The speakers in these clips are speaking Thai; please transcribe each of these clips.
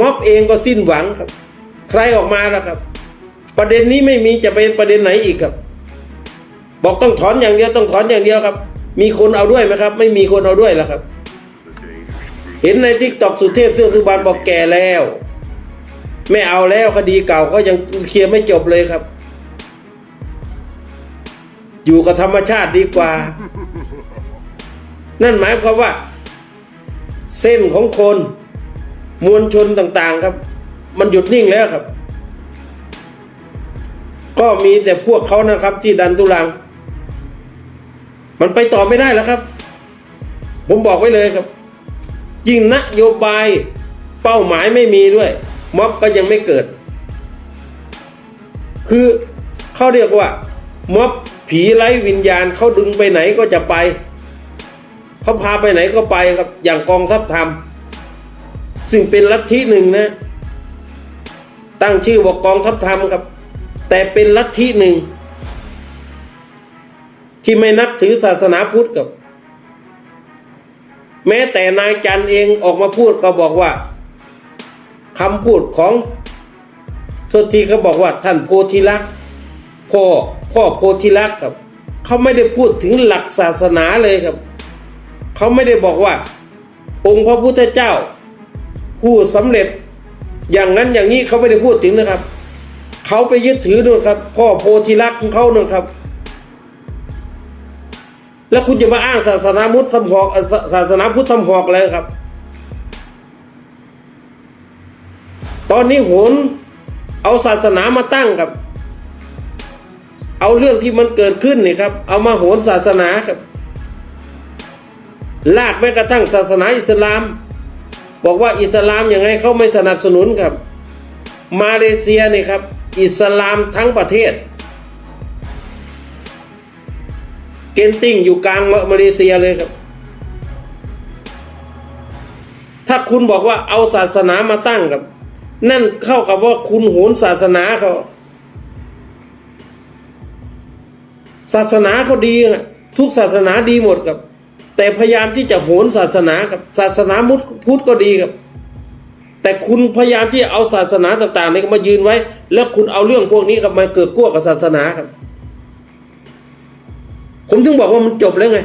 ม็อบเองก็สิ้นหวังครับ ใครออกมาแล้วครับ ประเด็นนี้ไม่มีจะเป็นประเด็นไหนอีกครับ บอกต้องถอนอย่างเดียวต้องถอนอย่างเดียวครับ มีคนเอาด้วยไหมครับ ไม่มีคนเอาด้วยแล้วครับ เห็นในทิกตอกสุเทพเสื้อสุบานบอกแก่แล้ว ไม่เอาแล้วคดีเก่าก็ยังเคลียร์ไม่จบเลยครับ อยู่กับธรรมชาติดีกว่า นั่นหมายความว่า เส้นของคน มวลชนต่างๆครับ มันหยุดนิ่งแล้วครับ ก็มีแต่พวกเขานะครับ ที่ดันทุลัง มันไปต่อไม่ได้แล้วครับ ผมบอกไว้เลยครับ ยิ่งนโยบายเป้าหมายไม่มีด้วย ม็อบก็ยังไม่เกิด คือเขาเรียกว่า ม็อบผีไร้วิญญาณเขาดึงไปไหนก็จะไปเขาพาไปไหนก็ไปครับ อย่างกองทัพธรรม ซึ่งเป็นลัทธิหนึ่งนะ ตั้งชื่อว่ากองทัพธรรมครับ แต่เป็นลัทธิหนึ่ง ที่ไม่นับถือศาสนาพุทธกับ แม้แต่นายจันเองออกมาพูดก็บอกว่าคำพูดของทษทีเขาบอกว่าท่านโพธิลักษ์พ่อพ่อโพธิลักษ์ครับเขาไม่ได้พูดถึงหลักศาสนาเลยครับ เขาไม่ได้บอกว่า องค์พระพุทธเจ้า ผู้สำเร็จอย่างนั้นอย่างนี้เขาไม่ได้พูดถึงนะครับ เขาไปยึดถือนู่นครับ พ่อโพธิลักษ์ของเขานู่นครับ แล้วคุณจะมาอ้างศาสนาพุทธทำหอกเอ่อศาศาสนาพุทธทำหอกอะไรครับ ตอนนี้โหนเอาศาสนามาตั้งครับ เอาเรื่องที่มันเกิดขึ้นนี่ครับ เอามาโหนศาสนาครับ ลากแม้กระทั่งศาสนาอิสลาม บอกว่าอิสลามยังไงเขาไม่สนับสนุนครับ มาเลเซียนี่ครับ อิสลามทั้งประเทศ เกนติ้งอยู่กลางมามาเลเซียเลยครับ ถ้าคุณบอกว่าเอาศาสนามาตั้งครับ นั่นเข้ากับว่าคุณโหนศาสนาเขาศาสนาเขาดีนะทุกศาสนาดีหมดครับ แต่พยายามที่จะโหนศาสนาครับศาสนามุทพุทธก็ดีครับ แต่คุณพยายามที่เอาศาสนาต่างๆนี่มายืนไว้ แล้วคุณเอาเรื่องพวกนี้ครับมาเกิดกั้วกับศาสนาครับ ผมถึงบอกว่ามันจบแล้วไง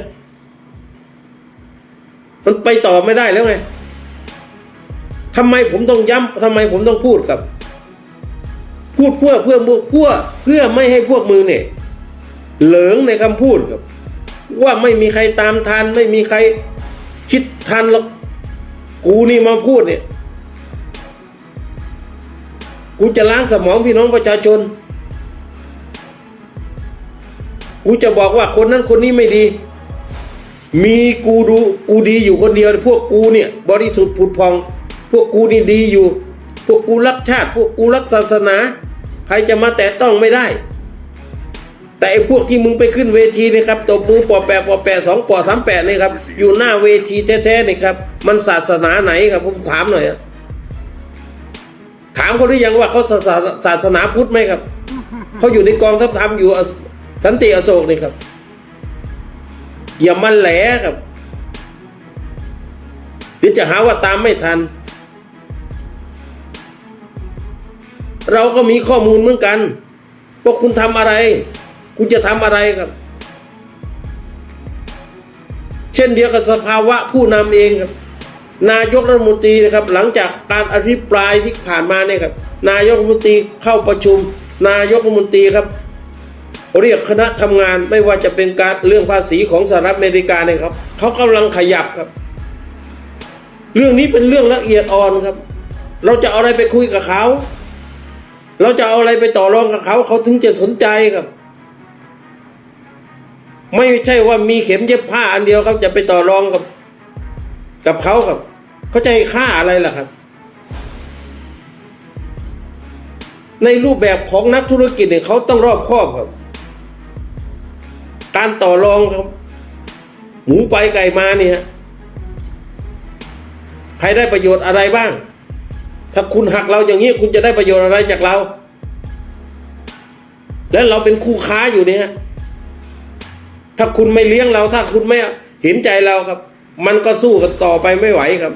มันไปต่อไม่ได้แล้วไงทำไมผมต้องย้ำทำไมผมต้องพูดครับ พูดเพื่อเพื่อเพื่อเพื่อเพื่อไม่ให้พวกมือเนี่ย เหลิงในคำพูดครับ ว่าไม่มีใครตามทัน ไม่มีใครคิดทันหรอกกูนี่มาพูดเนี่ย กูจะล้างสมองพี่น้องประชาชน กูจะบอกว่าคนนั้นคนนี้ไม่ดี มีกูดูกูดีอยู่คนเดียว พวกกูเนี่ย บริสุทธิ์ผุดพอง พวกกูนี่ดีอยู่ พวกกูรักชาติ พวกกูรักศาสนา ใครจะมาแตะต้องไม่ได้ แต่ไอ้พวกที่มึงไปขึ้นเวทีนี่ครับตบมือปอแปะปอแปะสองปอสามแปะนี่ครับ อยู่หน้าเวทีแท้ๆนี่ครับ มันศาสนาไหนครับผมถามหน่อยถามเขาหรือยังว่าเขาศาสนาศาสนาพุทธไหมครับเขาอยู่ในกองทัพธรรมอยู่สันติอโศกนี่ครับ อย่ามาแหลครับหรือจะหาว่าตามไม่ทัน เราก็มีข้อมูลเหมือนกันว่าคุณทำอะไร คุณจะทำอะไรครับ เช่นเดียวกับสภาวะผู้นำเองครับ นายกรัฐมนตรีนะครับ หลังจากการอภิปรายที่ผ่านมาเนี่ยครับ นายกรัฐมนตรีเข้าประชุม นายกรัฐมนตรีครับ เรียกคณะทำงานไม่ว่าจะเป็นการเรื่องภาษีของสหรัฐอเมริกาเนี่ยครับเขากำลังขยับครับ เรื่องนี้เป็นเรื่องละเอียดอ่อนครับ เราจะเอาอะไรไปคุยกับเขา เราจะเอาอะไรไปต่อรองกับเขาเขาถึงจะสนใจครับ ไม่ใช่ว่ามีเข็มเย็บผ้าอันเดียวครับ จะไปต่อรองกับ กับเขาครับเขาจะให้ค่าอะไรล่ะครับ ในรูปแบบของนักธุรกิจเนี่ยเขาต้องรอบคอบครับ การต่อรองครับ หมูไปไก่มาเนี่ยใครได้ประโยชน์อะไรบ้าง ถ้าคุณหักเราอย่างนี้คุณจะได้ประโยชน์อะไรจากเรา และเราเป็นคู่ค้าอยู่เนี่ย ถ้าคุณไม่เลี้ยงเรา ถ้าคุณไม่เห็นใจเราครับ มันก็สู้กันต่อไปไม่ไหวครับ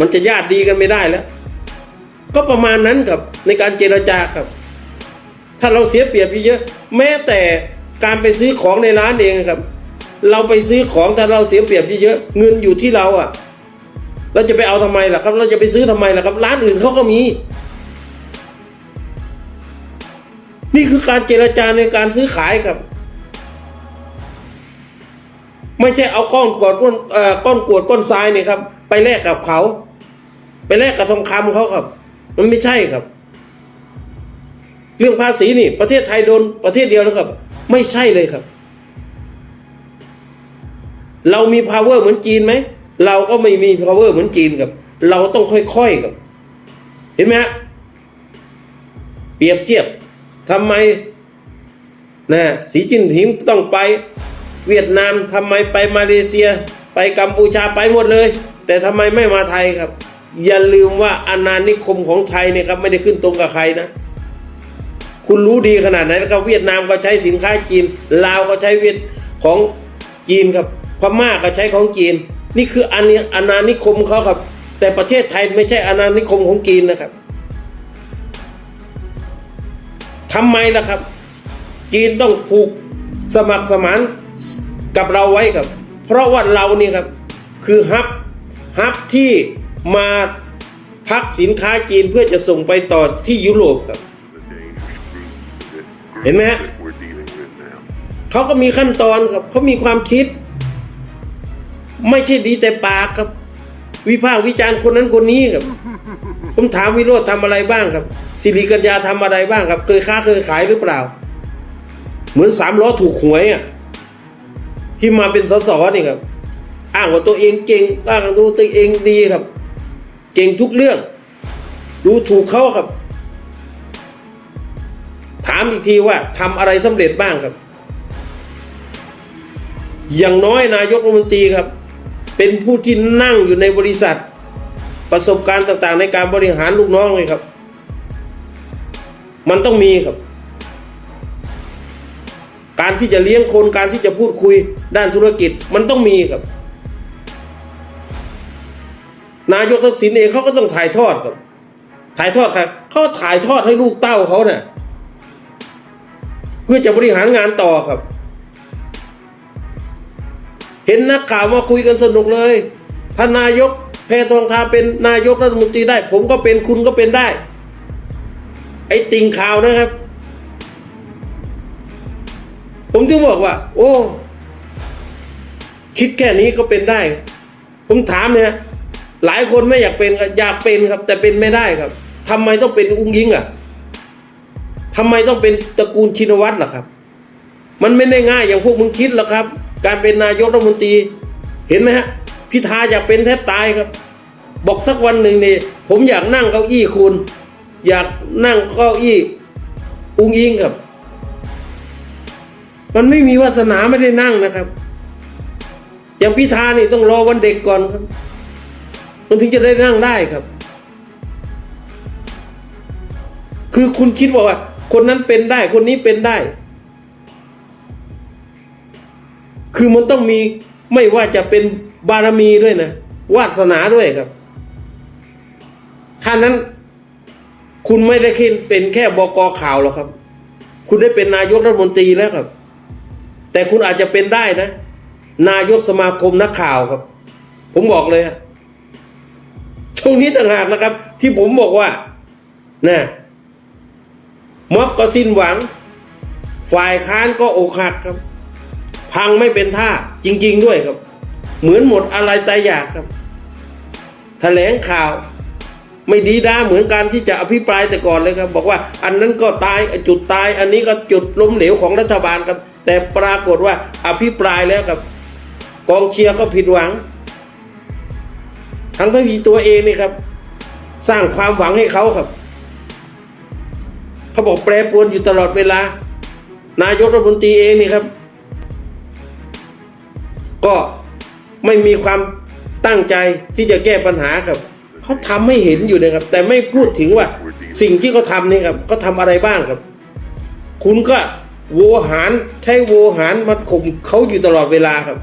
มันจะญาติดีกันไม่ได้แล้ว ก็ประมาณนั้นครับในการเจรจาครับ ถ้าเราเสียเปรียบเยอะๆแม้แต่การไปซื้อของในร้านเองครับ เราไปซื้อของถ้าเราเสียเปรียบเยอะๆเงินอยู่ที่เราอะ เราจะไปเอาทำไมล่ะครับ เราจะไปซื้อทำไมล่ะครับ ร้านอื่นเขาก็มีนี่คือการเจรจาในการซื้อขายครับ ไม่ใช่เอาก้อนกรวดก้อนเอ่อก้อนกวดก้อนทรายเนี่ยครับ ไปแลกกับเขา ไปแลกกับทองคำเขาครับ มันไม่ใช่ครับ เรื่องภาษีนี่ ประเทศไทยโดนประเทศเดียวแล้วครับ ไม่ใช่เลยครับ เรามี power เหมือนจีนไหมเราก็ไม่มี power เหมือนจีนครับ เราต้องค่อยๆครับ เห็นไหมฮะเปรียบเทียบทำไมนะสีจิ้นผิงต้องไป เวียดนามทำไมไปมาเลเซีย ไปกัมพูชาไปหมดเลย แต่ทำไมไม่มาไทยครับ อย่าลืมว่าอาณานิคมของไทยเนี่ยครับไม่ได้ขึ้นตรงกับใครนะ คุณรู้ดีขนาดไหนนะครับเวียดนามก็ใช้สินค้าจีนลาวก็ใช้เวียดของจีนครับพม่าก็ใช้ของจีน นี่คืออาณาอาณานิคมเขาครับ แต่ประเทศไทยไม่ใช่อาณานิคมของจีนนะครับทำไมล่ะครับ จีนต้องผูกสมัครสมาน กับเราไว้ครับ เพราะว่าเราเนี่ยครับคือฮับฮับที่มาพักสินค้าจีนเพื่อจะส่งไปต่อที่ยุโรปครับ the Danish group, that group ห็นไหมฮะเขาก็มีขั้นตอนครับเขามีความคิด ไม่ใช่ดีแต่ปากครับ วิพากษ์วิจารณ์คนนั้นคนนี้ครับ ผมถามวิโรธทำอะไรบ้างครับสิริกัญญาทำอะไรบ้างครับ เคยค้าเคยขายหรือเปล่า เหมือนสามล้อถูกหวยอะ ที่มาเป็นสสนี่ครับ อ้างว่าตัวเองเก่งอ้างว่าตัวเองดีครับ เก่งทุกเรื่อง ดูถูกเขาครับ ถามอีกทีว่าทำอะไรสำเร็จบ้างครับ อย่างน้อยนายกรัฐมนตรีครับ เป็นผู้ที่นั่งอยู่ในบริษัท ประสบการณ์ต่างๆ ในการบริหารลูกน้องเลยครับ มันต้องมีครับ การที่จะเลี้ยงคนการที่จะพูดคุยด้านธุรกิจมันต้องมีครับ นายกทักษิณเองเขาก็ต้องถ่ายทอดครับ ถ่ายทอดครับเขาถ่ายทอดให้ลูกเต้าเขาเนี่ยเพื่อจะบริหารงานต่อครับ เห็นนักข่าวมาคุยกันสนุกเลยถ้านายกแพทองทาเป็นนายกรัฐมนตรีได้ ผมก็เป็นคุณก็เป็นได้ ไอ้ติ่งข่าวนะครับ ผมถึงบอกว่า โอ้ คิดแค่นี้ก็เป็นได้ ผมถามเนี่ยหลายคนไม่อยากเป็นอยากเป็นครับ แต่เป็นไม่ได้ครับทำไมต้องเป็นอุ้งยิงอะทำไมต้องเป็นตระกูลชินวัตรล่ะครับ มันไม่ได้ง่ายอย่างพวกมึงคิดหรอกครับ การเป็นนายกรัฐมนตรี เห็นไหมฮะพิธาอยากเป็นแทบตายครับ บอกสักวันหนึ่งนี่ผมอยากนั่งเก้าอี้คุณ อยากนั่งเก้าอี้อุ้งอิงครับ มันไม่มีวาสนาไม่ได้นั่งนะครับ อย่างพิธานี่ต้องรอวันเด็กก่อนครับ มันถึงจะได้นั่งได้ครับ คือคุณคิดว่า คนนั้นเป็นได้ คนนี้เป็นได้ คือมันต้องมีไม่ว่าจะเป็นบารมีด้วยนะ วาสนาด้วยครับถ้านั้น คุณไม่ได้เป็นแค่บกข่าวหรอกครับ คุณได้เป็นนายกรัฐมนตรีแล้วครับ แต่คุณอาจจะเป็นได้นะ นายกสมาคมนักข่าวครับ ผมบอกเลยอะตรงนี้ต่างหากนะครับ ที่ผมบอกว่านะม็อบก็สิ้นหวัง ฝ่ายค้านก็อกหักครับ พังไม่เป็นท่าจริง ๆ ด้วยครับ เหมือนหมดอะไรใจอยากครับแถลงข่าว ไม่ดีด้าเหมือนการที่จะอภิปรายแต่ก่อนเลยครับ บอกว่าอันนั้นก็ตายจุดตาย อันนี้ก็จุดล้มเหลวของรัฐบาลครับ แต่ปรากฏว่าอภิปรายแล้วครับกองเชียร์ก็ผิดหวัง ทั้งทั้งที่ตัวเองนี่ครับ สร้างความหวังให้เขาครับ เขาบอกแปรปรวนอยู่ตลอดเวลา นายกรัฐมนตรีเองนี่ครับ ก็ไม่มีความตั้งใจที่จะแก้ปัญหาครับเขาทำให้เห็นอยู่นะครับ แต่ไม่พูดถึงว่าสิ่งที่เขาทำนี่ครับเขาทำอะไรบ้างครับ คุณก็ โวหารใช้โวหารมาข่มเขาอยู่ตลอดเวลาครับ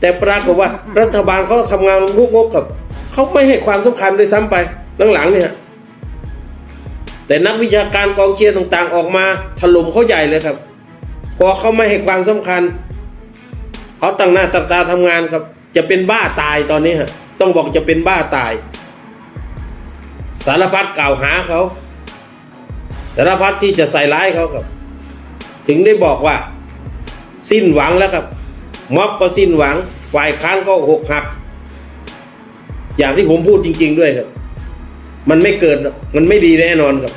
แต่ปรากฏว่ารัฐบาลเขาทำงานงกๆกับเขาไม่ให้ความสำคัญเลยซ้ำไปหลังๆเนี่ยแต่นักวิชาการกองเชียร์ต่างๆ ออกมาถล่มเขาใหญ่เลยครับ พอเขาไม่ให้ความสำคัญเขาตั้งหน้าตั้งตาทำงานครับ จะเป็นบ้าตายตอนนี้ฮะต้องบอกจะเป็นบ้าตาย สารพัดกล่าวหาเขา สารพัดที่จะใส่ร้ายเขาครับ ถึงได้บอกว่า สิ้นหวังแล้วครับ ม็อบก็สิ้นหวัง ฝ่ายค้านก็หกหัก อย่างที่ผมพูดจริง ๆ ด้วยครับ มันไม่เกิดมันไม่ดีแน่นอนครับ